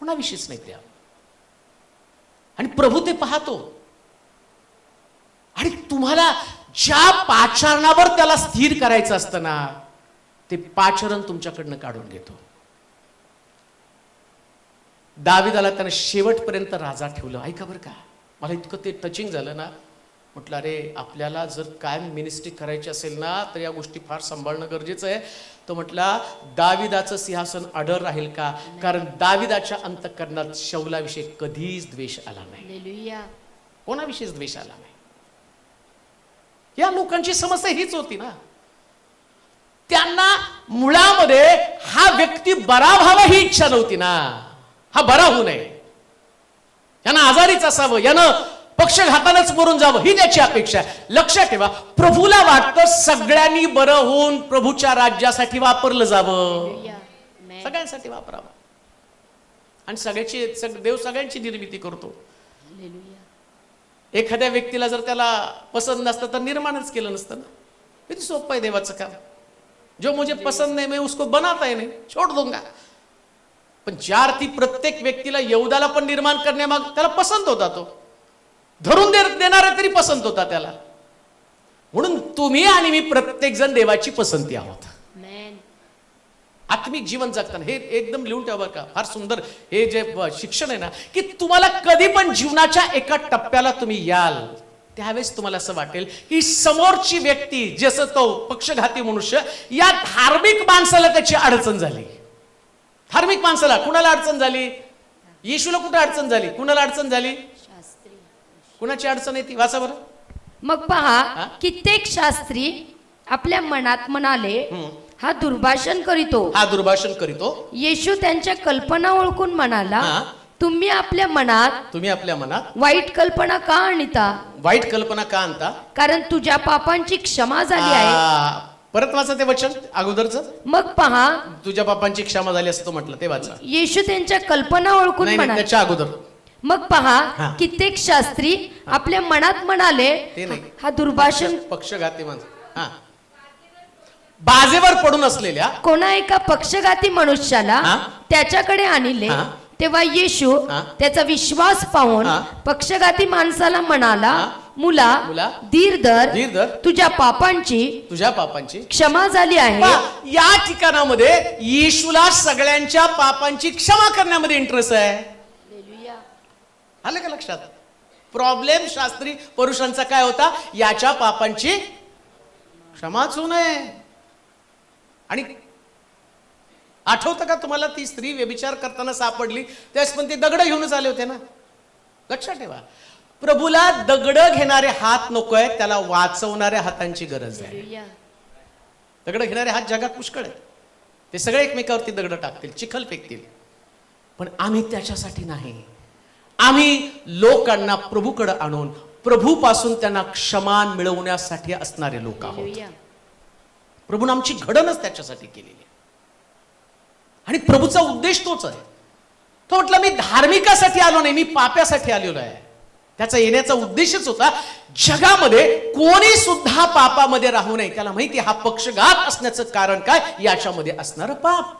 कोणाविषयीच नाही प्रिया. आणि प्रभू ते पाहतो. आणि तुम्हाला ज्या पाचारणावर त्याला स्थिर करायचं असतं ना ते पाचरण तुमच्याकडनं काढून घेतो. दाविदाला त्यानं शेवटपर्यंत राजा ठेवलं. ऐका बरं का मला इतकं ते टचिंग झालं ना. म्हटलं अरे आपल्याला जर कायम मिनिस्ट्री करायची असेल ना तर या गोष्टी फार सांभाळणं गरजेचं आहे. तो म्हटला दाविदाचं सिंहासन अडर राहील का? कारण दाविदाच्या अंतकरणात शौलाविषयी कधीच द्वेष आला नाही. कोणाविषयीच द्वेष आला नाही. या लोकांची समस्या हीच होती ना. त्यांना मुळामध्ये हा व्यक्ती बरा व्हावा ही इच्छा नव्हती ना. हा बरा होऊ नये. यानं आजारीच असावं. यानं पक्षघातानच मरून जावं ही त्याची अपेक्षा आहे. लक्षात ठेवा प्रभूला वाटतं सगळ्यांनी बरं होऊन प्रभूच्या राज्यासाठी वापरलं जावं. सगळ्यांसाठी वापरावं. आणि सगळ्याची सग- देव सगळ्यांची निर्मिती करतो. एखाद्या व्यक्तीला जर त्याला पसंत नसतं तर निर्माणच केलं नसतं ना. किती सोपं आहे देवाचं काम. जो मुझे पसंत नाही मैं उसको बनाता ही नहीं. छोड़ दूंगा. पण ज्या अर्थी प्रत्येक व्यक्तीला यौदाला पण निर्माण करण्यामाग त्याला पसंत होता तो. धरून दे देणारा तरी पसंत होता त्याला. म्हणून तुम्ही आणि मी प्रत्येक जण देवाची पसंती आहोत. आत्मिक जीवन जगताना. हे एकदम लिहून ठेवा का. फार सुंदर हे जे शिक्षण आहे ना की तुम्हाला कधी पण जीवनाच्या एका टप्प्याला तुम्ही याल त्यावेळेस तुम्हाला असं वाटेल की समोरची व्यक्ती जसं तो पक्षघाती मनुष्य या धार्मिक माणसाला त्याची अडचण झाली. धार्मिक माणसाला कुणाला अडचण झाली? येशूला कुठे अडचण झाली? कुणाला अडचण झाली? कुणाची अडचण आहे ती? वाचा बरं. मग? पहा कित्येक शास्त्री आपल्या मनात म्हणाले हा दुर्भाषण करीतो. हा दुर्भाषण करीतो. येशू त्यांच्या कल्पना ओळखून म्हणाला. तुम्ही आपल्या मनात तुम्ही आपल्या मनात वाईट कल्पना का आणता? वाईट कल्पना का आणता? कारण तुझ्या पापांची क्षमा झाली आहे. परत वाचा ते वचन अगोदरचं. मग पहा. तुझ्या बापांची क्षमा झाली असं तो म्हटलं ते वाचा. येशू त्यांच्या कल्पना ओळखून त्याच्या अगोदर. मग पहा. कित्येक शास्त्री आपल्या मनात म्हणाले ते नाही. हा दुर्भाषण पक्षघाती माणसं हा बाजेवर पडून असलेल्या कोणा एका पक्षघाती मनुष्याला हा? त्याच्याकडे आणले हा? तेव्हा येशू हा? त्याचा विश्वास पाहून हा? पक्षघाती माणसाला म्हणाला हा? मुला मुला, धीर धर धीर धर. तुझ्या पापांची तुझ्या पापांची क्षमा झाली आहे पहा, या ठिकाणामध्ये येशूला सगळ्यांच्या पापांची क्षमा करण्यामध्ये इंटरेस्ट आहे आलं का लक्षात? प्रॉब्लेम शास्त्री पुरुषांचा काय होता? याच्या पापांची क्षमाच होऊ नये. आणि आठवतं का तुम्हाला ती स्त्री व्यभिचार करताना सापडली? त्यावेळेस पण ते दगड घेऊनच आले होते ना? लक्षात ठेवा. प्रभूला दगड घेणारे हात नकोय त्याला वाचवणाऱ्या हातांची गरज आहे दगड घेणारे हात जगात पुष्कळ आहेत. ते सगळे एकमेकावरती दगड टाकतील चिखल फेकतील. पण आम्ही त्याच्यासाठी नाही. आम्ही लोकांना प्रभूकडे आणून प्रभूपासून त्यांना क्षमा मिळवण्यासाठी असणारे लोक आहोत. प्रभून आमची घडणच त्याच्यासाठी केलेली आणि प्रभूचा उद्देश तोच आहे. तो म्हटलं मी धार्मिकासाठी आलो नाही मी पाप्यासाठी आलेलो आहे. त्याचा येण्याचा उद्देशच होता जगामध्ये कोणी सुद्धा पापामध्ये राहू नये. त्याला माहिती हा पक्षघात असण्याचं कारण काय? याच्यामध्ये असणारं पाप.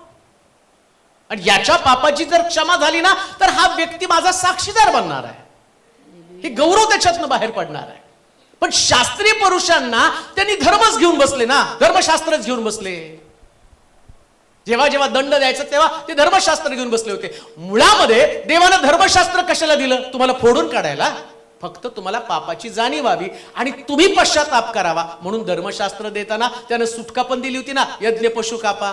आणि याच्या पापाची जर क्षमा झाली ना तर हा व्यक्ती माझा साक्षीदार बनणार आहे. हे गौरव त्याच्यातनं बाहेर पडणार आहे. पण शास्त्रीय पुरुषांना त्यांनी धर्मच घेऊन बसले ना धर्मशास्त्रच घेऊन बसले. जेव्हा जेव्हा दंड द्यायचा तेव्हा ते धर्मशास्त्र घेऊन बसले होते. मुळामध्ये देवानं धर्मशास्त्र कशाला दिलं? तुम्हाला फोडून काढायला? फक्त तुम्हाला पापाची जाणीव व्हावी आणि तुम्ही पश्चाताप करावा. म्हणून धर्मशास्त्र देताना त्यानं सुटका पण दिली होती ना यज्ञ पशु कापा.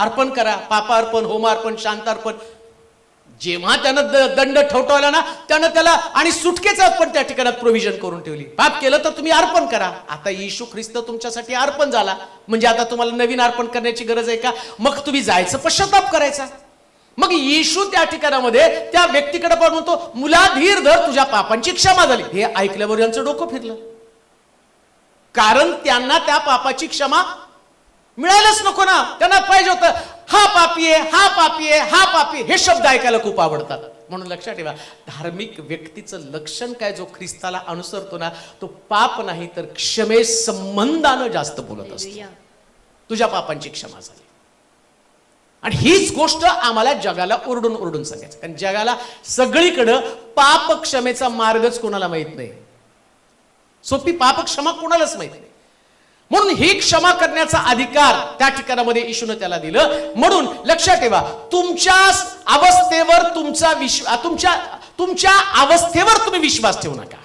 अर्पण करा पापार्पण होमार्पण शांतार्पण जेव्हा त्यानं दंड ठवठवला ना त्यानं त्याला आणि सुटकेचा पण त्या ठिकाणात प्रोव्हिजन करून ठेवली. पाप केलं तर तुम्ही अर्पण करा. आता येशू ख्रिस्त तुमच्यासाठी अर्पण झाला. म्हणजे आता तुम्हाला नवीन अर्पण करण्याची गरज आहे का? मग तुम्ही जायचं पश्चाताप करायचा. मग येशू त्या ठिकाणामध्ये त्या व्यक्तीकडे पण म्हणतो मुलाधीर धर तुझ्या पापांची क्षमा झाली. हे ऐकल्यावर यांचं डोकं फिरलं. कारण त्यांना त्या पापाची क्षमा मिळायलाच नको ना. त्यांना पाहिजे होतं हा पापी आहे हा पापी आहे हा पापी हे शब्द ऐकायला खूप आवडतात. म्हणून लक्षात ठेवा धार्मिक व्यक्तीचं लक्षण काय जो ख्रिस्ताला अनुसरतो ना तो पाप नाही तर क्षमे संबंधानं जास्त बोलत असतो. तुझ्या पापांची क्षमा झाली. आणि हीच गोष्ट आम्हाला जगाला ओरडून ओरडून सांगायचं. कारण जगाला सगळीकडं पाप क्षमेचा मार्गच कोणाला माहीत नाही. सोपी पाप क्षमा कोणालाच माहीत नाही. म्हणून ही क्षमा करण्याचा अधिकार त्या ठिकाणामध्ये येशून त्याला दिलं. म्हणून लक्षात ठेवा तुमच्या अवस्थेवर तुमचा विश्व तुमच्या तुमच्या अवस्थेवर तुम्ही विश्वास ठेवू नका.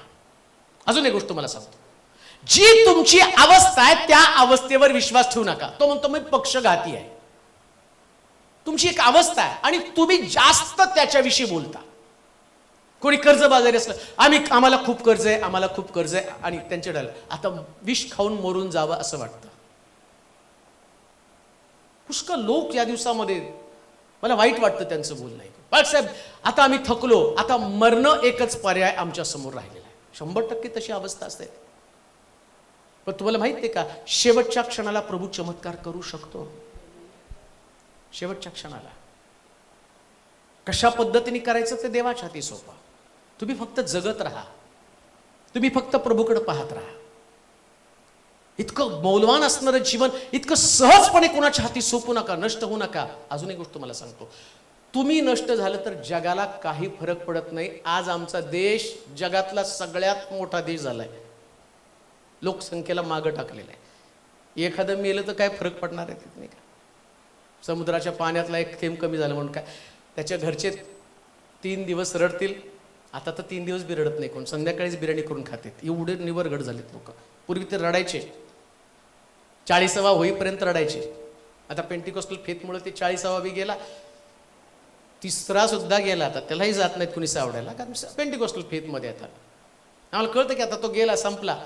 अजून एक गोष्ट तुम्हाला सांगतो. जी तुमची अवस्था आहे त्या अवस्थेवर विश्वास ठेवू नका. तो म्हणतो मी पक्षघाती आहे. तुमची एक अवस्था आहे आणि तुम्ही जास्त त्याच्याविषयी बोलता. कोणी कर्ज बाजारी असलं आम्ही आम्हाला खूप कर्ज आहे आम्हाला खूप कर्ज आहे आणि त्यांचे डाल. आता विष खाऊन मरून जावं असं वाटतं. पुष्कळ लोक या दिवसामध्ये मला वाईट वाटतं त्यांचं बोलणं ऐकून. बाळासाहेब आता आम्ही थकलो आता मरणं एकच पर्याय आमच्यासमोर राहिलेला आहे. शंभर टक्के तशी अवस्था असते. पण तुम्हाला माहीत आहे का शेवटच्या क्षणाला प्रभू चमत्कार करू शकतो? शेवटच्या क्षणाला. कशा पद्धतीने करायचं ते देवाच्या हाती सोपा. तुम्ही फक्त जगत राहा. तुम्ही फक्त प्रभूकडे पाहत राहा. इतकं मौलवान असणारं जीवन इतकं सहजपणे कोणाच्या हाती सोपू नका नष्ट होऊ नका. अजून एक गोष्ट तुम्हाला सांगतो. तुम्ही नष्ट झालं तर जगाला काही फरक पडत नाही. आज आमचा देश जगातला सगळ्यात मोठा देश झालाय. लोकसंख्येला मागं टाकलेला आहे. एखादं मेलं तर काय फरक पडणार आहे तिथे नाही का? समुद्राच्या पाण्यातला एक थेंब कमी झालं म्हणून काय? त्याच्या घरचे तीन दिवस रडतील. आता तर तीन दिवस बी रडत नाही कोण संध्याकाळीच बिर्याणी करून खातात एवढे निवरगड झालेत लोक. पूर्वी ते रडायचे. चाळीसावा होईपर्यंत रडायचे. आता पेंटिकोस्टल फेतमुळे ते चाळीसावा बी गेला. तिसरा सुद्धा गेला आता. त्यालाही जात नाहीत कुणी सावडायला कारण पेंटिकोस्टल फेथमध्ये येतात आम्हाला कळतं की आता तो गेला संपला.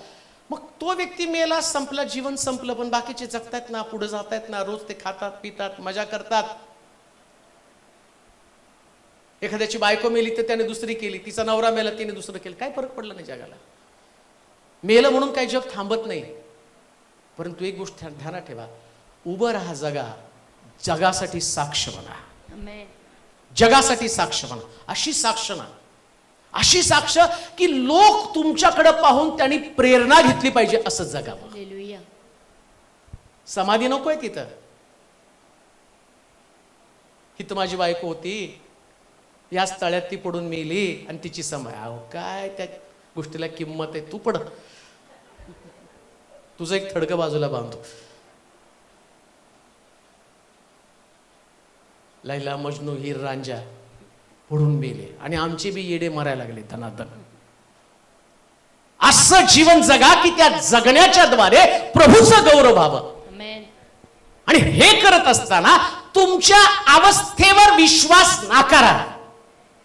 मग तो व्यक्ती मेला संपला जीवन संपलं पण बाकीचे जगतायत ना पुढे जातायत ना रोज ते खातात पितात मजा करतात. एखाद्याची बायको मेली तर त्याने दुसरी केली तिचा नवरा मेला तिने दुसरं केलं. काय फरक पडला नाही जगाला? मेलं म्हणून काही जग थांबत नाही. परंतु एक गोष्ट ध्या- ध्यानात ठेवा. उभं राहा जगा. जगासाठी साक्ष Amen. जगासाठी साक्ष बना. अशी साक्ष ना. अशी साक्ष की लोक तुमच्याकडे पाहून त्यांनी प्रेरणा घेतली पाहिजे असं जगावं. समाधी नकोय तिथं. हिथं माझी बायको होती. याच तळ्यात ती पडून मेली आणि तिची समय. अहो काय त्या गोष्टीला किंमत आहे? तू पड. तुझं एक थडकं बाजूला बांधतो. लैला मजनू हिर रांजा पडून मेले. आणि आमचे बी येडे मरायला लागले धनाधन. असं जीवन जगा की त्या जगण्याच्या द्वारे प्रभूचं गौरव व्हावं. आणि हे करत असताना तुमच्या अवस्थेवर विश्वास नाकारा.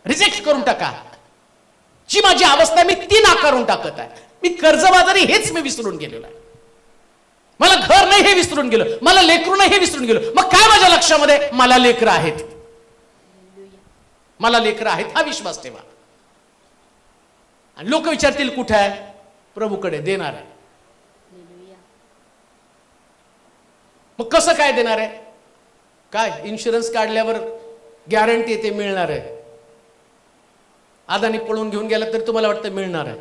रिजेक्ट करून टाका. जी माझी अवस्था मी ती नाकारून टाकत आहे. मी कर्जबाजारी हेच मी विसरून गेलेलो आहे. मला घर नाही हे विसरून गेलो. मला लेकरू नाही हे विसरून गेलो. मग काय माझ्या लक्षामध्ये? मला लेकरं आहेत. मला लेकर आहेत. हा विश्वास ठेवा. आणि लोक विचारतील कुठे आहे? प्रभूकडे. देणार आहे. मग कसं काय देणार आहे? काय? इन्शुरन्स काढल्यावर गॅरंटी येते मिळणार आहे. आदानी पळून घेऊन गेला तरी तुम्हाला वाटतं मिळणार आहे.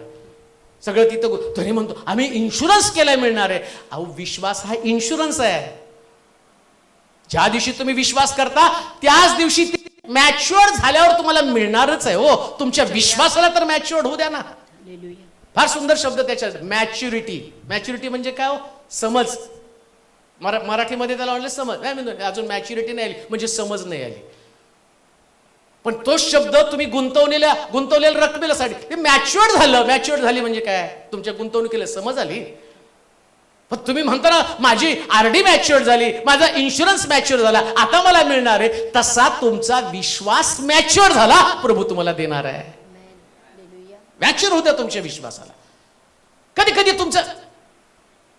सगळं तिथं तरी म्हणतो आम्ही इन्शुरन्स केलाय मिळणार आहे. अहो विश्वास हा इन्शुरन्स आहे. ज्या दिवशी तुम्ही विश्वास करता त्याच दिवशी मॅच्युअर झाल्यावर तुम्हाला मिळणारच आहे. हो तुमच्या विश्वासाला तर मॅच्युअर होऊ द्या ना. फार सुंदर शब्द त्याच्यात मॅच्युरिटी मॅच्युरिटी म्हणजे काय हो? समज. मरा मराठीमध्ये त्याला म्हणलं समज. नाही अजून मॅच्युरिटी नाही आली. म्हणजे समज नाही आली. पण तो शब्द तुम्ही गुंतवलेल्या गुंतवलेल्या रकमेला साठी ते मॅच्युअर झालं. मॅच्युअर झाली म्हणजे काय? तुमच्या गुंतवणुकीला समज आली. पण तुम्ही म्हणता ना माझी आरडी मॅच्युअर झाली माझा इन्शुरन्स मॅच्युअर झाला आता मला मिळणार आहे. तसा तुमचा विश्वास मॅच्युअर झाला प्रभू तुम्हाला देणार आहे. मॅच्युअर होत्या तुमच्या विश्वासाला. कधी कधी तुमचा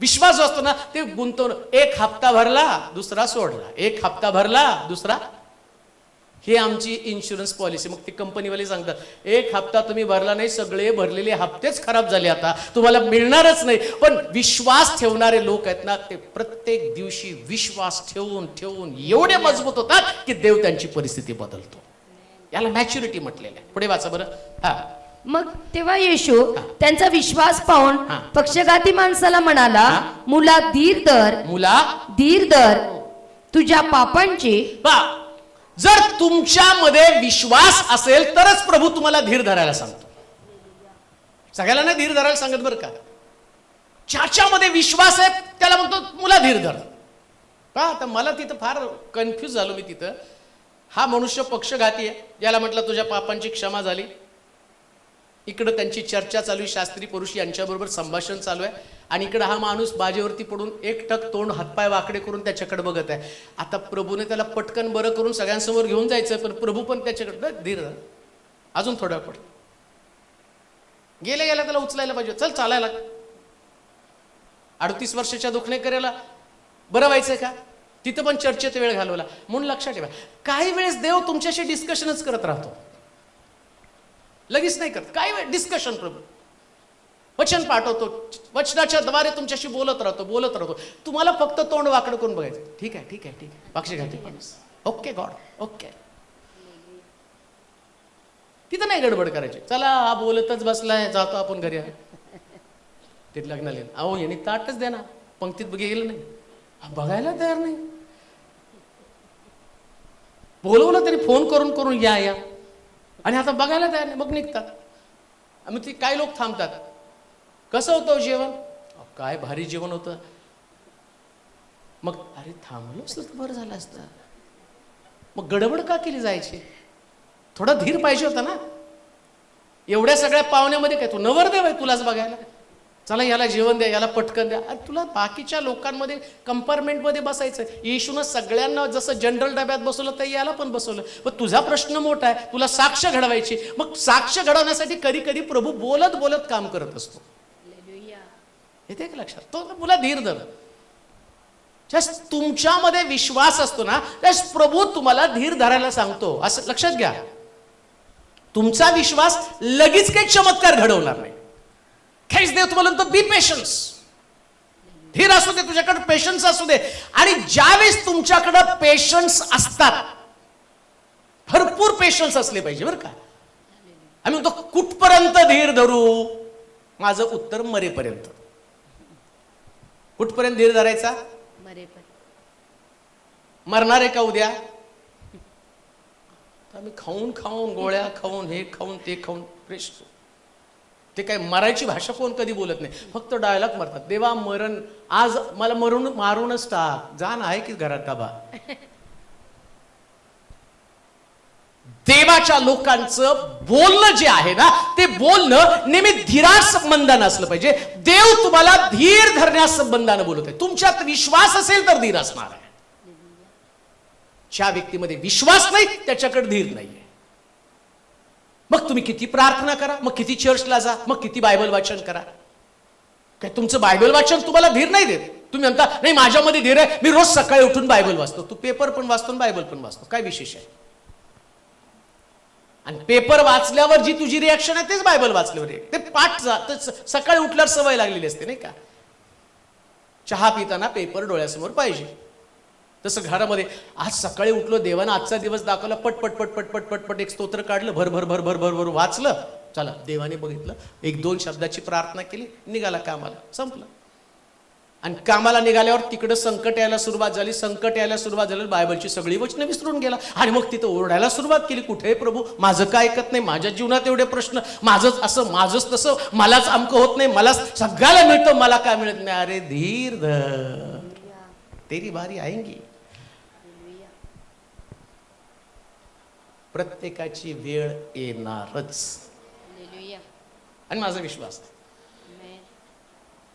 विश्वास जो असतो ना ते गुंतवणूक एक हप्ता भरला दुसरा सोडला. एक हप्ता भरला दुसरा ही आमची इन्शुरन्स पॉलिसी मग ती कंपनीवाले सांगतात एक हप्ता तुम्ही भरला नाही सगळे भरलेले हप्तेच खराब झाले आता. तुम्हाला मिळणारच नाही. पण विश्वास ठेवणारे लोक आहेत ना ते प्रत्येक दिवशी विश्वास ठेवून ठेवून एवढे मजबूत होतात की देव त्यांची परिस्थिती बदलतो. याला मॅच्युरिटी म्हटलेलं आहे. पुढे वाचा बरं. हा. मग तेव्हा येशू त्यांचा विश्वास पाहून हा. पक्षघाती माणसाला म्हणाला हा. मुला धीर धर. मुला? धीर धर. तुझ्या पापांची जर तुमच्यामध्ये विश्वास असेल तरच प्रभू तुम्हाला धीर धरायला सांगतो. सगळ्याला नाही धीर धरायला सांगत बरं का? ज्याच्यामध्ये विश्वास आहे त्याला म्हणतो मुला धीर धर. का आता मला तिथं फार कन्फ्यूज झालो मी तिथं. हा मनुष्य पक्षघाती आहे. ज्याला म्हटलं तुझ्या पापांची क्षमा झाली. इकडं त्यांची चर्चा चालू आहे. शास्त्री पुरुष यांच्याबरोबर संभाषण चालू आहे. आणि इकडं हा माणूस बाजेवरती पडून एक टक तोंड हातपाय वाकडे करून त्याच्याकडे बघत आहे. आता प्रभूने त्याला पटकन बरं करून सगळ्यांसमोर घेऊन जायचं पण प्रभू पण त्याच्याकडं धीर अजून थोडा पड. गेल्या गेल्या त्याला उचलायला पाहिजे. चल चालायला. अडतीस वर्षाच्या दुखणे करायला बरं व्हायचंय का? तिथं पण चर्चेत वेळ घालवला. म्हणून लक्षात ठेवा. काही वेळेस देव तुमच्याशी डिस्कशनच करत राहतो. लगेच नाही करत. काही वेळ डिस्कशन प्रभू. वचन पाठवतो. वचनाच्या द्वारे तुमच्याशी बोलत राहतो बोलत राहतो. तुम्हाला फक्त तोंड वाकडं करून बघायचं. ठीक आहे ठीक आहे ठीक आहे. पक्षी घाटी ओके गॉड. ओके. तिथं नाही गडबड करायची. चला हा बोलतच बसलाय जातो आपण घरी. तिथं लग्नाला येईल. अहो यांनी ताटच द्या ना पंक्तीत गेलं नाही. हा बघायला तयार नाही. बोलवलं तरी फोन करून करून या या. आणि आता बघायला तयार नाही. मग निघतात. मग ती काही लोक थांबतात. कसं होतं हो जेवण? काय भारी जेवण होतं. मग अरे थांबलो तर बरं झालं असतं. मग गडबड का केली जायची? थोडा धीर पाहिजे होता ना? एवढ्या सगळ्या पाहुण्यामध्ये काय तू नवरदेव आहे तुलाच बघायला? चला याला जेवण द्या याला पटकन द्या. अरे तुला बाकीच्या लोकांमध्ये कंपार्टमेंटमध्ये बसायचं येशून सगळ्यांना जसं जनरल डब्यात बसवलं तर याला पण बसवलं. पण तुझा प्रश्न मोठा आहे. तुला साक्ष घडवायची. मग साक्ष घडवण्यासाठी कधी कधी प्रभू बोलत बोलत काम करत असतो. येते का लक्षात. तो मुला धीर धर. जस तुमच्यामध्ये विश्वास असतो ना त्यास प्रभू तुम्हाला धीर धरायला सांगतो. असं लक्षात घ्या. तुमचा विश्वास लगेच काही चमत्कार घडवणार नाही. खेच देव तुम्हाला म्हणतो बी पेशन्स धीर असू दे तुझ्याकडे पेशन्स असू दे. आणि ज्यावेळेस तुमच्याकडं पेशन्स असतात भरपूर पेशन्स असले पाहिजे बरं का. आम्ही म्हणतो कुठपर्यंत धीर धरू? माझं उत्तर मरेपर्यंत. कुठपर्यंत धीर धरायचा? मरणार आहे का उद्या? आम्ही खाऊन खाऊन गोळ्या खाऊन हे खाऊन ते खाऊन फ्रेश ते काय मरायची भाषा कोण कधी बोलत नाही? फक्त डायलॉग मारतात. देवा मरण. आज मला मरून मारूनच टाक. जाण आहे की घरात डबा देवाच्या लोकांचं बोलणं जे आहे ना ते बोलणं नेहमी धीरा संबंधानं असलं पाहिजे. देव तुम्हाला धीर धरण्यास संबंधानं बोलत आहे तुमच्यात विश्वास असेल तर धीर असणार आहे. ज्या व्यक्तीमध्ये विश्वास नाही त्याच्याकडे धीर नाहीये. मग तुम्ही किती प्रार्थना करा मग किती चर्चला जा मग किती बायबल वाचन करा. काय तुमचं बायबल वाचन तुम्हाला धीर नाही देत? तुम्ही म्हणता नाही माझ्यामध्ये धीर आहे. मी रोज सकाळी उठून बायबल वाचतो. तू पेपर पण वाचतो आणि बायबल पण वाचतो. काय विशेष आहे? आणि पेपर वाचल्यावर जी तुझी रिॲक्शन आहे तेच बायबल वाचल्यावर ते पाठ जा- सकाळी उठल्यावर सवय लागलेली असते नाही का? चहा पिताना पेपर डोळ्यासमोर पाहिजे. तसं घरामध्ये आज सकाळी उठलो देवानं आजचा दिवस दाखवला पट पट पट पट पट पट एक स्तोत्र काढलं भर भर भर भर भर भर वाचलं. चला देवाने बघितलं एक दोन शब्दाची प्रार्थना केली निघाला कामाला संपलं. आणि कामाला निघाल्यावर तिकडं संकट यायला सुरुवात झाली संकट यायला सुरुवात झाली बायबलची सगळी वचनं विसरून गेला. आणि मग तिथं ओरडायला सुरुवात केली कुठे प्रभू? माझं काय ऐकत नाही? माझ्या जीवनात एवढे प्रश्न. माझंच असं माझंच तसं. मलाच अमकं होत नाही. मला सगळ्याला मिळतं. मला काय मिळत नाही? अरे धीर धर. तेरी बारी आएंगी. प्रत्येकाची वेळ येणारच. आणि माझा विश्वास आहे.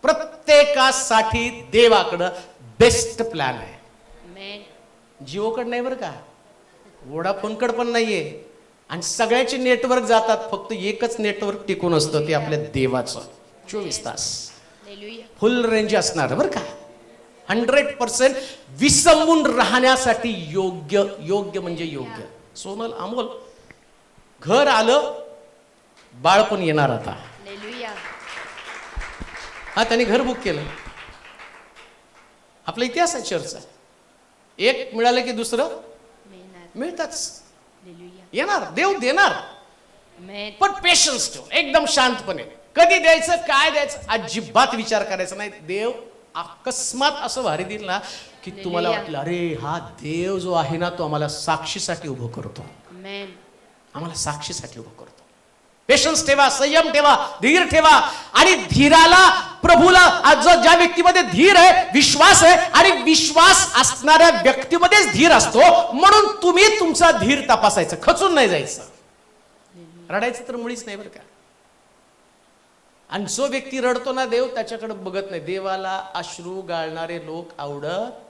प्रत्येकासाठी देवाकडं बेस्ट प्लॅन आहे. जिओकडे नाही बरं का? वोडाफोनकडे पण नाहीये. आणि सगळ्याचे नेटवर्क जातात फक्त एकच नेटवर्क टिकून असतं ते आपल्या देवाचं. चोवीस तास. फुल रेंज असणार बरं का? हंड्रेड पर्सेंट विसंबून राहण्यासाठी योग्य योग्य म्हणजे योग्य. सोनल अमोल घर आलं बाळ पण येणार आता. हा त्याने घर बुक केलं. आपला इतिहास आहे चर्चा एक मिळालं की दुसरं मिळताच. येणार देव देणार. पण पेशन्स ठेव एकदम शांतपणे. कधी द्यायचं काय द्यायचं अजिबात विचार करायचा नाही. देव अकस्मात असं भारी दिल ना की तुम्हाला वाटलं अरे हा देव जो आहे ना तो आम्हाला साक्षीसाठी उभं करतो. आम्हाला साक्षीसाठी उभं करतो. पेशन्स ठेवा संयम ठेवा धीर ठेवा. आणि धीराला प्रभूला आज ज्या व्यक्तीमध्ये धीर आहे विश्वास आहे आणि विश्वास असणाऱ्या व्यक्तीमध्येच धीर असतो म्हणून तुम्ही तुमचा धीर तपासायचं खचून नाही जायचं. रडायचं तर मुळीच नाही बरं का. आणि जो व्यक्ती रडतो ना देव त्याच्याकडे बघत नाही. देवाला अश्रू गाळणारे लोक आवडत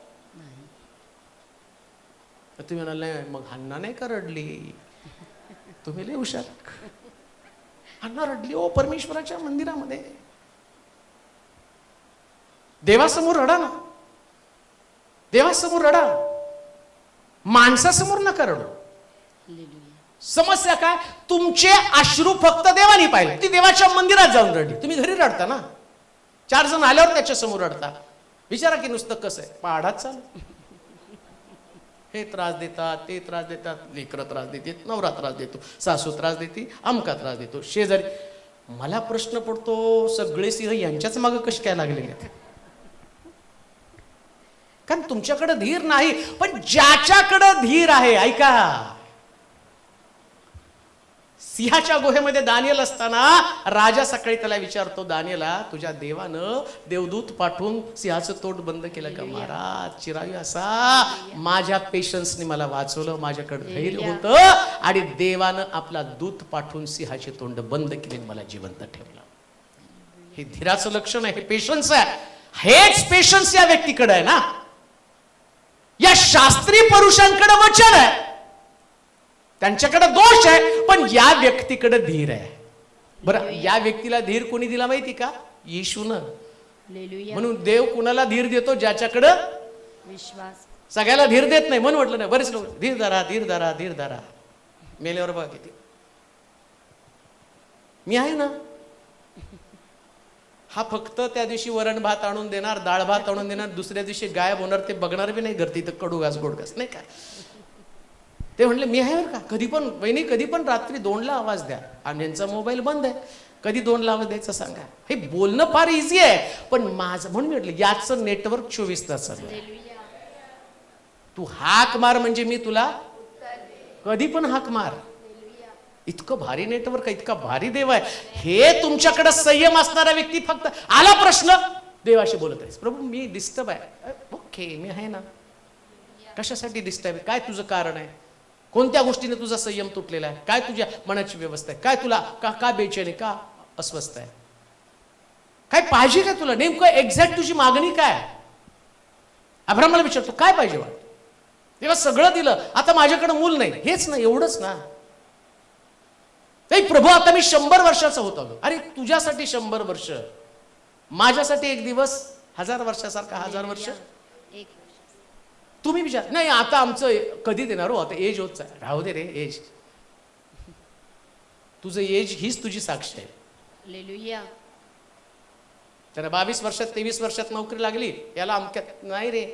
तर तुम्ही म्हणाल मग हन्ना नाही का रडली? तुम्ही लय हुशार. हन्ना रडली ओ परमेश्वराच्या मंदिरामध्ये. देवासमोर रडा ना. देवासमोर रडा. माणसासमोर नका रडू. समस्या काय? तुमचे अश्रू फक्त देवानी पाहिले. ती देवाच्या मंदिरात जाऊन रडली. तुम्ही घरी रडता ना? चार जण आल्यावर त्याच्यासमोर रडता. विचारा की नुसतं कसं आहे? पाडात चालू. हे त्रास देतात ते त्रास देतात लेकरं त्रास देतात नवरा त्रास देतो सासू त्रास देते अमका त्रास देतो शेजारी. मला प्रश्न पडतो सगळे सिंह यांच्याच मागं कसे काय लागलेले आहेत? कारण तुमच्याकडे धीर नाही पण ज्याच्याकडे धीर आहे ऐका. सिंहाच्या गुहेमध्ये दानियल असताना राजा सकाळी त्याला विचारतो दानियला तुझ्या देवानं देवदूत पाठवून सिंहाचं तोंड बंद केलं का? महाराज चिरावी असा माझ्या पेशन्सने मला वाचवलं माझ्याकडे धैर्य होतं आणि देवानं आपला दूत पाठवून सिंहाचे तोंड बंद केले मला जिवंत ठेवलं. हे धीराचं लक्षण आहे हे पेशन्स आहे. हेच पेशन्स या व्यक्तीकडे आहे ना. या शास्त्री पुरुषांकडे वचन आहे. त्यांच्याकडे दोष आहे पण या व्यक्तीकडे धीर आहे. बरं या व्यक्तीला धीर कोणी दिला माहिती का? येशून. म्हणून देव कुणाला धीर देतो? ज्याच्याकडं विश्वास. सगळ्याला धीर देत नाही म्हणून म्हटलं नाही बरेच लोक धीर धरा धीर धरा धीर धरा. मेल्यावर बघा किती. मी आहे ना? हा फक्त त्या दिवशी वरण भात आणून देणार डाळ भात आणून देणार दुसऱ्या दिवशी गायब होणार ते बघणार बी नाही घरती तर कडू घास गोड घास नाही का? ते म्हणले मी आहे बरं का? कधी पण वहिनी कधी पण रात्री दोनला आवाज द्या. आणि यांचा मोबाईल बंद आहे. कधी दोनला आवाज द्यायचा सांगा. हे बोलणं फार इझी आहे. पण माझं म्हणून मी म्हटलं याचं नेटवर्क चोवीस तास चाललं तू हाक मार म्हणजे मी तुला कधी पण हाक मार. इतकं भारी नेटवर्क आहे इतका भारी देव आहे. हे तुमच्याकडे संयम असणारा व्यक्ती फक्त आला प्रश्न देवाशी बोलत आहेस. प्रभू मी डिस्टर्ब आहे. ओके मी आहे ना. कशासाठी डिस्टर्ब आहे? काय तुझं कारण आहे? कोणत्या गोष्टीने तुझा संयम तुटलेला आहे? काय तुझ्या मनाची व्यवस्था आहे? काय तुला का का बेचैन आहे का अस्वस्थ आहे? काय पाहिजे का तुला? नेमकं एक्झॅक्ट तुझी मागणी काय अभ्रामाला विचारतो काय पाहिजे वाटत तेव्हा सगळं दिलं. आता माझ्याकडे मूल नाही. हेच ना एवढंच ना. नाही प्रभू आता मी शंभर वर्षाचा होत आलो. अरे तुझ्यासाठी शंभर वर्ष. माझ्यासाठी एक दिवस हजार वर्षासारखा हजार वर्ष. तुम्ही विचार. नाही आता आमचं कधी देणार हो आता एज होत राहू दे रे एज तुझं एज हीच तुझी साक्ष आहे. त्याला बावीस वर्षात तेवीस वर्षात नोकरी लागली याला अमक्यात नाही रे.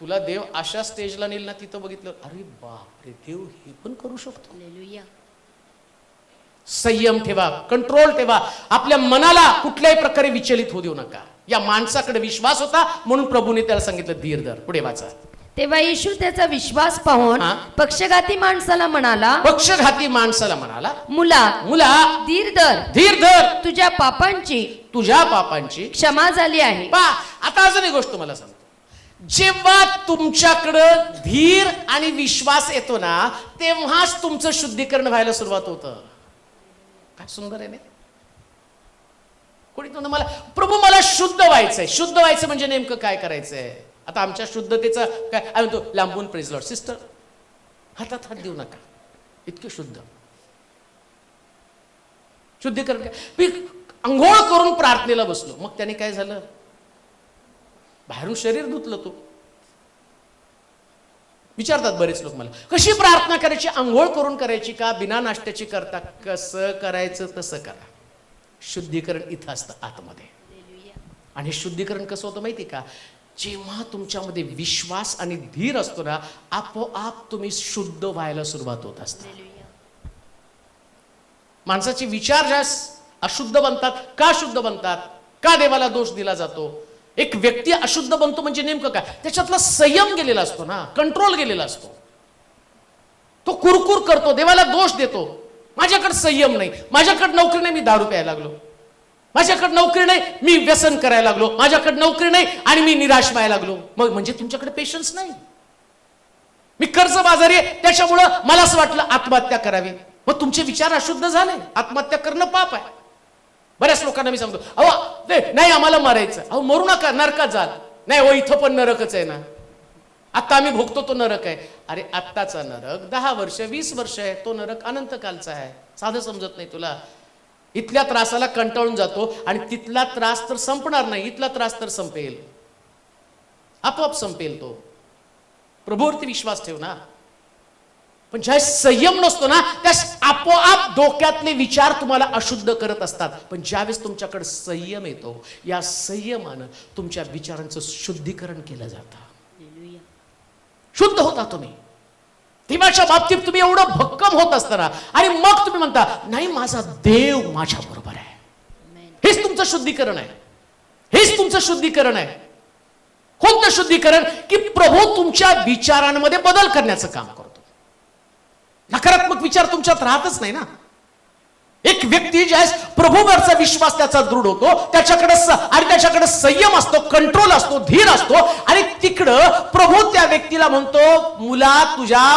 तुला देव अशा स्टेजला नेल ना तिथं बघितलं अरे बाप रे देव हे पण करू शकतो. संयम ठेवा कंट्रोल ठेवा. आपल्या मनाला कुठल्याही प्रकारे विचलित होऊ देऊ नका. या माणसाकडे विश्वास होता म्हणून प्रभूने त्याला सांगितलं धीर धर. पुढे वाचा. तेव्हा येशू त्याचा विश्वास पाहून हा. पक्षघाती माणसाला म्हणाला पक्षघाती माणसाला म्हणाला मुला मुला धीर धर. धीर धर. तुझ्या पापांची तुझ्या पापांची क्षमा झाली आहे. पा आता अजून एक गोष्ट मला सांगतो. जेव्हा तुमच्याकडं धीर आणि विश्वास येतो ना तेव्हाच तुमचं शुद्धीकरण व्हायला सुरुवात होतं. काय सुंदर आहे ना कोणी म्हणतं मला प्रभू मला शुद्ध व्हायचंय. शुद्ध व्हायचं म्हणजे नेमकं काय करायचंय? आता आमच्या शुद्धतेचं काय आम्ही म्हणतो लांबून प्रेज लॉर्ड सिस्टर हातात हात देऊ नका. इतके शुद्ध. शुद्धीकरण काय? मी आंघोळ करून प्रार्थनेला बसलो. मग त्याने काय झालं? बाहेरून शरीर धुतलं तो. विचारतात बरेच लोक मला कशी प्रार्थना करायची? आंघोळ करून करायची का? बिना नाश्त्याची करता कसं करायचं तसं करा. शुद्धीकरण इथं असतं आतमध्ये. आणि शुद्धीकरण कसं होतं माहिती का? जेव्हा तुमच्यामध्ये विश्वास आणि धीर असतो ना आपोआप तुम्ही शुद्ध व्हायला सुरुवात होत असते. माणसाचे विचार ज्यास अशुद्ध बनतात का शुद्ध बनतात? का देवाला दोष दिला जातो? एक व्यक्ती अशुद्ध बनतो म्हणजे नेमकं काय? त्याच्यातला संयम गेलेला असतो ना कंट्रोल गेलेला असतो. तो कुरकुर करतो देवाला दोष देतो. माझ्याकडे संयम नाही. माझ्याकडे नोकरी नाही मी दारू प्यायला लागलो. माझ्याकडे नोकरी नाही मी व्यसन करायला लागलो. माझ्याकडे नोकरी नाही आणि मी निराश व्हायला लागलो. मग म्हणजे तुमच्याकडे पेशन्स नाही. मी कर्ज बाजारी आहे त्याच्यामुळं मला असं वाटलं आत्महत्या करावी. मग तुमचे विचार अशुद्ध झाले. आत्महत्या करणं पाप आहे. बऱ्याच लोकांना मी सांगतो अहो ते नाही आम्हाला मारायचं अहो मरू नका नरकात जाल. नाही हो इथं पण नरकच आहे ना. आत्ता आम्ही भोगतो तो नरक आहे. अरे आत्ताचा नरक दहा वर्ष वीस वर्ष आहे तो नरक अनंत कालचा आहे. साधं समजत नाही तुला. इथल्या त्रासाला कंटाळून जातो आणि तिथला त्रास तर संपणार नाही. इथला त्रास तर संपेल. आपोआप संपेल तो. प्रभूवरती विश्वास ठेव ना. पण ज्या संयम नसतो ना त्या आपोआप डोक्यातले विचार तुम्हाला अशुद्ध करत असतात. पण ज्यावेळेस तुमच्याकडे संयम येतो या संयमानं तुमच्या विचारांचं शुद्धीकरण केलं जातं. शुद्ध होता तुम्ही. देवाच्या बाबतीत तुम्ही एवढं भक्कम होत असताना आणि मग तुम्ही म्हणता नाही माझा देव माझ्या बरोबर आहे. हेच तुमचं शुद्धीकरण आहे. हेच तुमचं शुद्धीकरण आहे. कोणतं शुद्धीकरण? की प्रभू तुमच्या विचारांमध्ये बदल करण्याचं काम करतो. नकारात्मक विचार तुमच्यात राहतच नाही ना. एक व्यक्ती ज्यावेळेस प्रभूवरचा विश्वास त्याचा दृढ होतो त्याच्याकडे आणि त्याच्याकडे संयम असतो कंट्रोल असतो धीर असतो आणि तिकडं प्रभू त्या व्यक्तीला म्हणतो मुला तुझ्या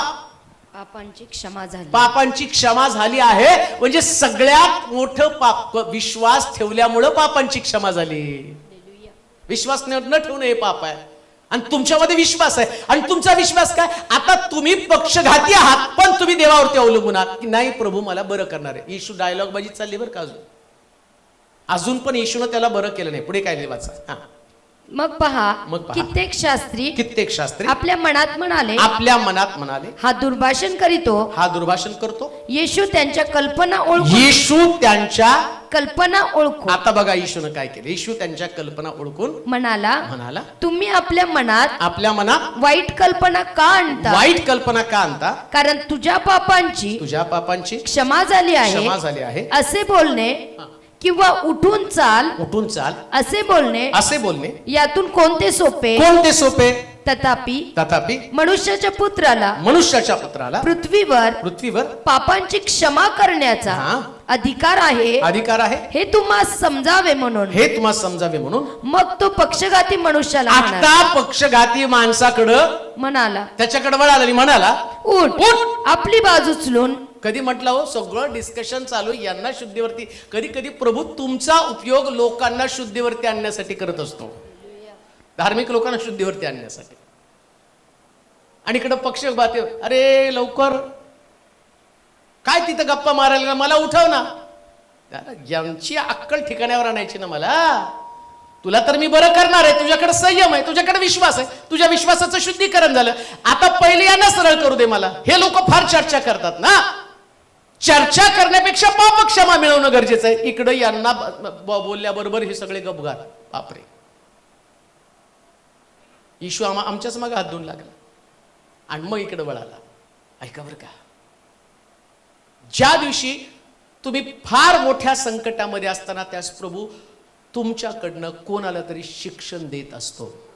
पापांची क्षमा झाली. पापांची क्षमा झाली आहे. म्हणजे सगळ्यात मोठं पाप विश्वास ठेवल्यामुळं पापांची क्षमा झाली. विश्वास न न ठेवणं हे पाप आहे. आणि तुमच्यामध्ये विश्वास आहे. आणि तुमचा विश्वास काय? आता तुम्ही पक्षघाती आहात पण तुम्ही देवावरती अवलंबून आहात. की नाही प्रभू मला बरं करणार आहे. येशू डायलॉग बाजी चालली बरं का अजून? अजून पण येशूनं त्याला बरं केलं नाही. पुढे काय नाही वाचा हा. मग पहा मग पहा. कित्येक शास्त्री कित्येक शास्त्री आपल्या मनात म्हणाले आपल्या मनात म्हणाले हा दुर्भाषण करीतो. हा दुर्भाषण करतो. येशू त्यांच्या कल्पना ओळखून येशू त्यांच्या कल्पना ओळखू आता बघा येशूनं काय केलं. येशू त्यांच्या कल्पना ओळखून म्हणाला म्हणाला तुम्ही आपल्या मनात आपल्या मनात वाईट कल्पना का आणता? वाईट कल्पना का आणता? कारण तुझ्या पापांची तुझ्या पापांची क्षमा झाली आहे. क्षमा झाली आहे. असे बोलणे किंवा उठून चाल. उठून चाल. असे बोलणे. असे बोलणे. यातून कोणते सोपे? कोणते सोपे? तथापि तथापि मनुष्याच्या पुत्राला मनुष्याच्या पुत्राला पृथ्वीवर पृथ्वीवर पापांची क्षमा करण्याचा. अधिकार आहे. अधिकार आहे. हे तुम्हा समजावे म्हणून. हे तुम्हाला समजावे म्हणून. मग तो पक्षघाती मनुष्याला म्हणाला. पक्षघाती माणसाकडं म्हणाला त्याच्याकडे वळाला आणि म्हणाला उठ. उठ. आपली बाजू उचलून कधी म्हटलं हो सगळं डिस्कशन चालू आहे, यांना शुद्धीवरती. कधी कधी प्रभू तुमचा उपयोग लोकांना शुद्धीवरती आणण्यासाठी करत असतो. धार्मिक लोकांना शुद्धीवरती आणण्यासाठी. आणि इकडं पक्ष बाते अरे लवकर. काय तिथं गप्पा मारायला ना मला उठव ना. त्याला यांची अक्कल ठिकाण्यावर आणायची ना मला. तुला तर मी बरं करणार आहे. तुझ्याकडे संयम आहे. तुझ्याकडे विश्वास आहे. तुझ्या विश्वासाचं शुद्धीकरण झालं. आता पहिले यांना सरळ करू दे मला. हे लोक फार चर्चा करतात ना. चर्चा करण्यापेक्षा पाप क्षमा मिळवणं गरजेचं आहे. इकडं यांना बोलल्याबरोबर हे सगळे गपगार. बापरे. इशू आम्हा आमच्याच मागे हात धुवून लागला. आणि मग इकडे वळाला. ऐका बरं का. ज्या दिवशी तुम्ही फार मोठ्या संकटामध्ये असताना त्यास प्रभू तुमच्याकडनं कोणाला तरी शिक्षण देत असतो.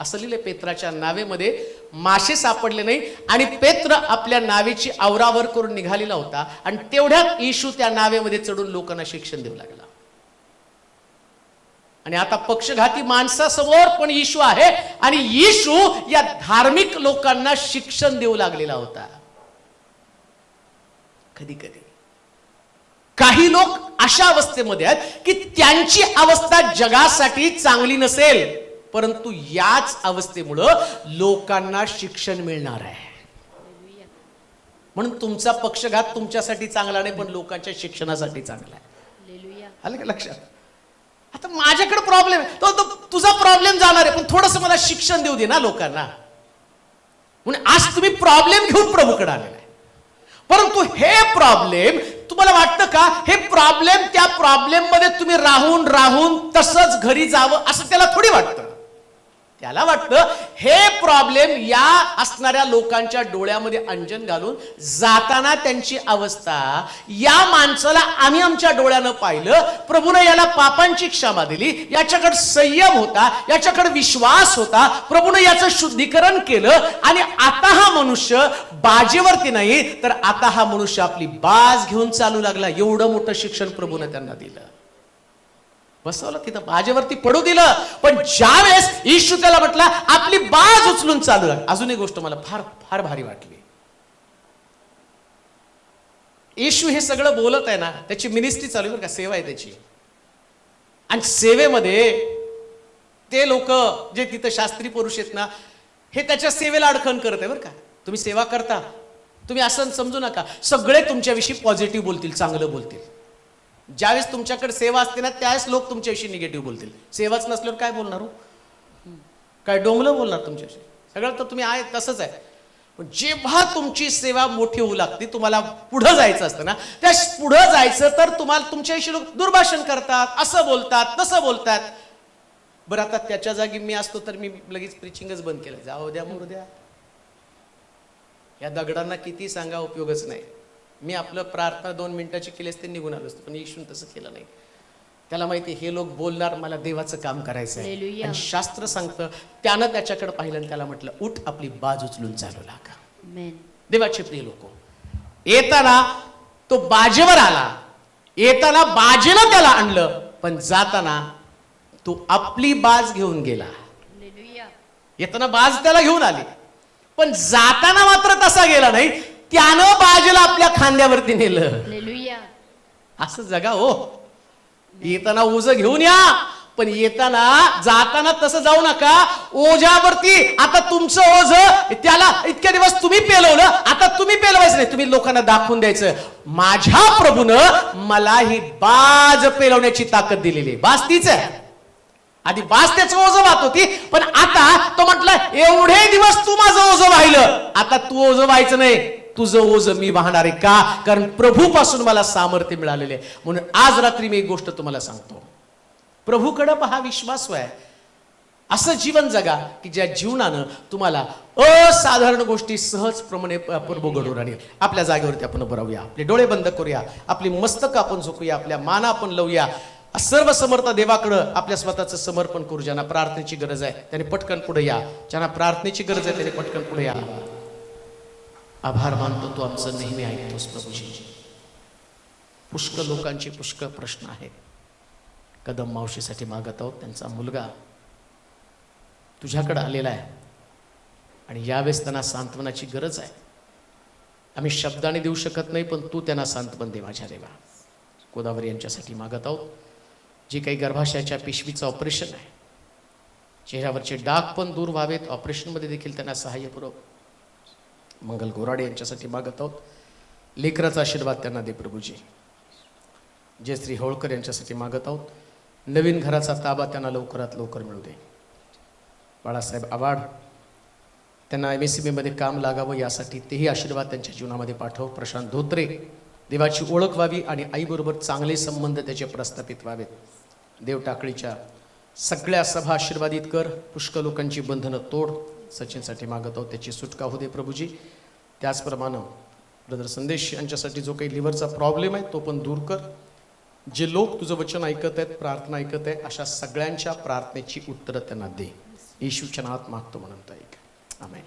असं लिहिले पेत्राच्या नावेमध्ये मासे सापडले नाही आणि पेत्र आपल्या नावेची आवरावर करून निघालेला होता. आणि तेवढ्यात येशू त्या नावेमध्ये चढून लोकांना शिक्षण देऊ लागला. आणि आता पक्षघाती माणसासमोर पण येशू आहे आणि येशू या धार्मिक लोकांना शिक्षण देऊ लागलेला होता. कधी कधी. काही लोक अशा अवस्थेमध्ये आहेत की त्यांची अवस्था जगासाठी चांगली नसेल. परंतु याच अवस्थेमुळं लोकांना शिक्षण मिळणार आहे. म्हणून तुमचा पक्षघात तुमच्यासाठी चांगला नाही पण लोकांच्या शिक्षणासाठी चांगला आहे. आलं का लक्षात? आता माझ्याकडे प्रॉब्लेम तो तो तुझा प्रॉब्लेम जाणार आहे पण थोडस मला शिक्षण देऊ दे ना लोकांना. म्हणून आज तुम्ही प्रॉब्लेम घेऊन प्रभूकडे आलेला आहे. परंतु हे प्रॉब्लेम तुम्हाला वाटतं का? हे प्रॉब्लेम त्या प्रॉब्लेममध्ये तुम्ही राहून राहून तसंच घरी जावं असं त्याला थोडी वाटतं. त्याला वाटतं हे प्रॉब्लेम या असणाऱ्या लोकांच्या डोळ्यामध्ये अंजन घालून जाताना त्यांची अवस्था या माणसाला आम्ही आमच्या डोळ्यानं पाहिलं प्रभूने याला पापांची क्षमा दिली याच्याकडे संयम होता याच्याकडे विश्वास होता प्रभूने याचं शुद्धीकरण केलं आणि आता हा मनुष्य बाजेवरती नाही तर आता हा मनुष्य आपली बाज घेऊन चालू लागला. एवढं मोठं शिक्षण प्रभूने त्यांना दिलं. बसवलं तिथं बाजेवरती पडू दिलं. पण ज्या वेळेस येशू त्याला म्हटला आपली बाज उचलून चालू लागली अजून एक गोष्ट मला फार फार भारी वाटली. येशू हे सगळं बोलत आहे ना त्याची मिनिस्ट्री चालू आहे बरं का सेवा आहे त्याची. आणि सेवेमध्ये ते लोक जे तिथं शास्त्री पुरुष आहेत ना हे त्याच्या सेवेला अडखण करत आहे बरं का. तुम्ही सेवा करता. तुम्ही असं समजू नका. सगळे तुमच्याविषयी पॉझिटिव्ह बोलतील चांगलं बोलतील. ज्यावेळेस तुमच्याकडे सेवा असते ना त्यावेळेस लोक तुमच्याविषयी निगेटिव्ह बोलतील. सेवाच नसल्यावर काय बोलणार हो? काय डोंगलं बोलणार तुमच्याशी सगळं तर तुम्ही आहे तसंच आहे. पण जेव्हा तुमची सेवा मोठी होऊ लागते तुम्हाला पुढं जायचं असतं ना त्या पुढं जायचं तर तुम्हाला तुमच्याविषयी लोक दुर्भाषण करतात असं बोलतात तसं बोलतात. बरं आता त्याच्या जागी मी असतो तर मी लगेच प्रिचिंगच बंद केलं जाऊ द्या मरू द्या. या दगडांना किती सांगा उपयोगच नाही. मी आपलं प्रार्थना दोन मिनिटाची केली असते निघून आलो असतो. पण येशून तसं केलं नाही. त्याला माहिती हे लोक बोलणार मला देवाचं काम करायचं आहे. आणि शास्त्र सांगतं त्यानं त्याच्याकडे पाहिलं आणि त्याला म्हटलं उठ आपली बाज उचलून चालू लागा. देवाचे प्रिय लोक येताना तो बाजेवर आला. येताना बाजेनं त्याला आणलं पण जाताना तो आपली बाज घेऊन गेला. येताना बाज त्याला घेऊन आली. पण जाताना मात्र तसा गेला नाही. त्यानं बाजेला आपल्या खांद्यावरती नेलं. असं जगा हो. येताना ओझ घेऊन या. पण येताना जाताना तसं जाऊ नका. ओझ्यावरती आता तुमचं ओझ त्याला इतक्या दिवस तुम्ही पेलवलं आता तुम्ही पेलवायचं नाही. तुम्ही लोकांना दाखवून द्यायचं. माझ्या प्रभूनं मला ही बाज पेलवण्याची ताकद दिलेली बाज तीच आहे. आधी बास त्याचं ओझं वाहत होती पण आता तो म्हटलं एवढे दिवस तू माझं ओझं वाहिलं. आता तू ओझं व्हायचं नाही. तुझं ओझ मी वाहणार आहे का? कारण प्रभूपासून मला सामर्थ्य मिळालेले आहे. म्हणून आज रात्री मी एक गोष्ट तुम्हाला सांगतो. प्रभूकडं पहा विश्वास आहे. असं जीवन जगा की ज्या जीवनानं तुम्हाला असाधारण गोष्टी सहजप्रमाणे प्रभू घडून आणेल. आपल्या जागेवरती आपण बरवूया आपले डोळे बंद करूया. आपली मस्तक आपण झोपूया. आपल्या माना आपण लावूया. सर्व समर्थ देवाकडं आपल्या स्वतःचं समर्पण करू. ज्यांना प्रार्थनेची गरज आहे त्याने पटकन पुढे या. ज्यांना प्रार्थनेची गरज आहे त्याने पटकन पुढे या. आभार मानतो तू आमचं नेहमी ऐकतोस प्रभूजी. पुष्कळ लोकांचे पुष्कळ प्रश्न आहेत. कदम मावशीसाठी मागत आहोत त्यांचा मुलगा तुझ्याकडं आलेला आहे. आणि यावेळेस त्यांना सांत्वनाची गरज आहे. आम्ही शब्दाने देऊ शकत नाही पण तू त्यांना सांत्वन दे माझ्या देवा. गोदावरी यांच्यासाठी मागत आहोत. जे काही गर्भाशयाच्या पिशवीचं ऑपरेशन आहे चेहऱ्यावरचे डाग पण दूर व्हावेत ऑपरेशनमध्ये देखील त्यांना सहाय्य पुरव मंगल गोराडे यांच्यासाठी मागत आहोत. लेकराचा आशीर्वाद त्यांना दे प्रभूजी. जयश्री होळकर यांच्यासाठी मागत आहोत. नवीन घराचा ताबा त्यांना लवकरात लवकर मिळू दे. बाळासाहेब आवाड त्यांना एम एस सी बीमध्ये काम लागावं यासाठी तेही आशीर्वाद त्यांच्या जीवनामध्ये पाठव. प्रशांत धोत्रे देवाची ओळख व्हावी आणि आईबरोबर चांगले संबंध त्याचे प्रस्थापित व्हावेत. देव टाकळीच्या सगळ्या सभा आशीर्वादित कर. पुष्कळ लोकांची बंधनं तोड. सचिनसाठी मागत आहोत त्याची सुटका होऊ दे प्रभूजी. त्याचप्रमाणे ब्रदर संदेश यांच्यासाठी जो काही लिव्हरचा प्रॉब्लेम आहे तो पण दूर कर. जे लोक तुझं वचन ऐकत आहेत प्रार्थना ऐकत आहे अशा सगळ्यांच्या प्रार्थनेची उत्तरं त्यांना दे. येशूच्या नावात मागतो म्हणून ऐक. आम्ही